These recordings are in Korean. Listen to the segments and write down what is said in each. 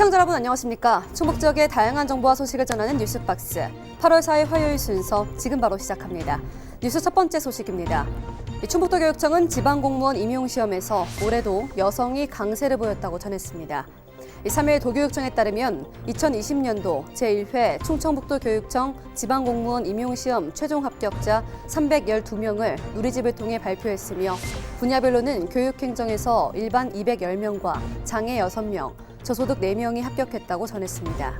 시청자 여러분 안녕하십니까? 충북 지역의 다양한 정보와 소식을 전하는 뉴스박스 8월 4일 화요일 순서 지금 바로 시작합니다. 뉴스 첫 번째 소식입니다. 이 충북도 교육청은 지방 공무원 임용 시험에서 올해도 여성이 강세를 보였다고 전했습니다. 이 3일 도교육청에 따르면 2020년도 제1회 충청북도 교육청 지방공무원 임용시험 최종 합격자 312명을 누리집을 통해 발표했으며 분야별로는 교육행정에서 일반 210명과 장애 6명, 저소득 4명이 합격했다고 전했습니다.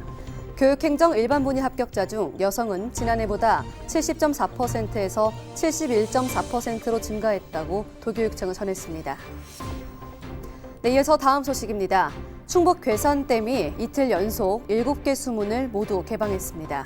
교육행정 일반 분야 합격자 중 여성은 지난해보다 70.4%에서 71.4%로 증가했다고 도교육청은 전했습니다. 네, 이어서 다음 소식입니다. 충북 괴산댐이 이틀 연속 7개 수문을 모두 개방했습니다.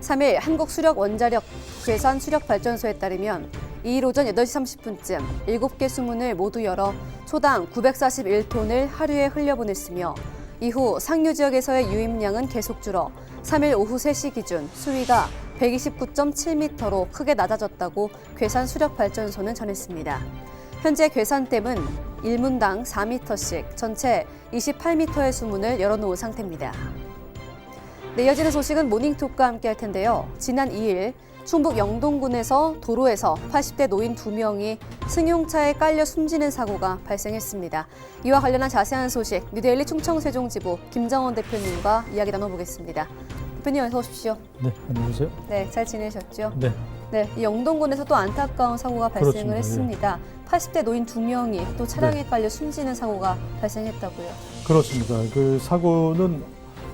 3일 한국수력원자력 괴산 수력발전소에 따르면 2일 오전 8시 30분쯤 7개 수문을 모두 열어 초당 941톤을 하루에 흘려보냈으며 이후 상류 지역에서의 유입량은 계속 줄어 3일 오후 3시 기준 수위가 129.7m로 크게 낮아졌다고 괴산 수력발전소는 전했습니다. 현재 괴산댐은 1문당 4m씩 전체 28m의 수문을 열어놓은 상태입니다. 네, 이어지는 소식은 모닝톡과 함께 할 텐데요. 지난 2일 충북 영동군에서 도로에서 80대 노인 2명이 승용차에 깔려 숨지는 사고가 발생했습니다. 이와 관련한 자세한 소식 뉴데일리 충청세종지부 김정원 대표님과 이야기 나눠보겠습니다. 대표님 어서 오십시오. 네, 안녕하세요. 네, 잘 지내셨죠? 네, 네, 이 영동군에서 또 안타까운 사고가 발생을 그렇습니다. 예. 했습니다. 80대 노인 2명이 또 차량에 네. 깔려 숨지는 사고가 발생했다고요. 그렇습니다. 그 사고는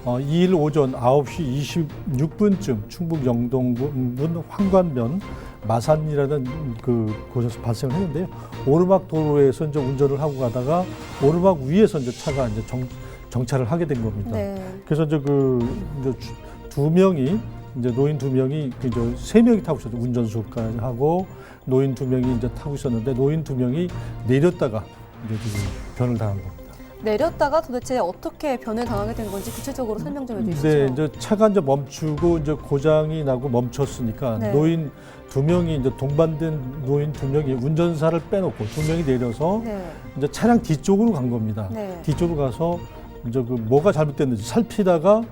어, 2일 오전 9시 26분쯤 충북 영동군 황관면 마산이라는 그 곳에서 발생을 했는데요. 오르막 도로에서 이제 운전을 하고 가다가 오르막 위에서 이제 차가 이제 정, 정차를 하게 된 겁니다. 네. 그래서 이제 그 이제 주- 두 명이 이제 노인 두 명이 그 이제 세 명이 타고 있었죠. 운전수까지 하고 노인 두 명이 이제 타고 있었는데 노인 두 명이 내렸다가 이제 지금 변을 당한 겁니다. 내렸다가 도대체 어떻게 변을 당하게 된 건지 구체적으로 설명 좀 해주시죠. 네, 이제 차가 이제 멈추고 이제 고장이 나고 멈췄으니까 네. 노인 두 명이 이제 동반된 노인 두 명이 운전사를 빼놓고 두 명이 내려서 네. 이제 차량 뒤쪽으로 간 겁니다. 네. 뒤쪽으로 가서 이제 그 뭐가 잘못됐는지 살피다가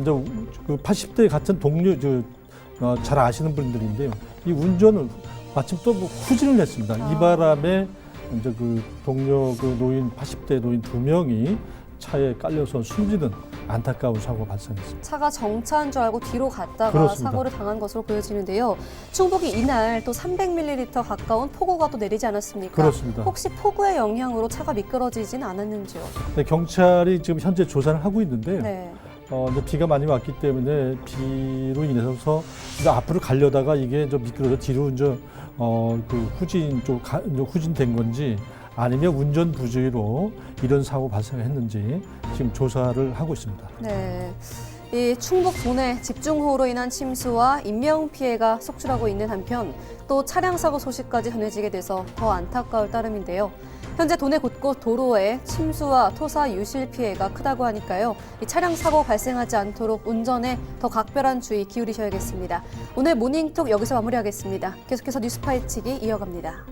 이제 그 80대 같은 동료 저, 어, 잘 아시는 분들인데요. 이 운전을 마침 또 뭐 후진을 했습니다. 아. 이 바람에 이제 그 동료 그 노인 80대 노인 두 명이 차에 깔려서 숨지는 안타까운 사고가 발생했습니다. 차가 정차한 줄 알고 뒤로 갔다가 그렇습니다. 사고를 당한 것으로 보여지는데요. 충북이 이날 또 300ml 가까운 폭우가 또 내리지 않았습니까? 그렇습니다. 혹시 폭우의 영향으로 차가 미끄러지진 않았는지요? 네, 경찰이 지금 현재 조사를 하고 있는데요. 네. 어, 이제 비가 많이 왔기 때문에 비로 인해서 이제 앞으로 가려다가 이게 좀 미끄러져 뒤로 이제 어, 그 후진 쪽 가, 후진된 건지 아니면 운전 부주의로 이런 사고 발생했는지 지금 조사를 하고 있습니다. 네. 이 충북 도내 집중호우로 인한 침수와 인명 피해가 속출하고 있는 한편 또 차량 사고 소식까지 전해지게 돼서 더 안타까울 따름인데요. 현재 도내 곳곳 도로에 침수와 토사 유실 피해가 크다고 하니까요. 이 차량 사고 발생하지 않도록 운전에 더 각별한 주의 기울이셔야겠습니다. 오늘 모닝톡 여기서 마무리하겠습니다. 계속해서 뉴스 파헤치기 이어갑니다.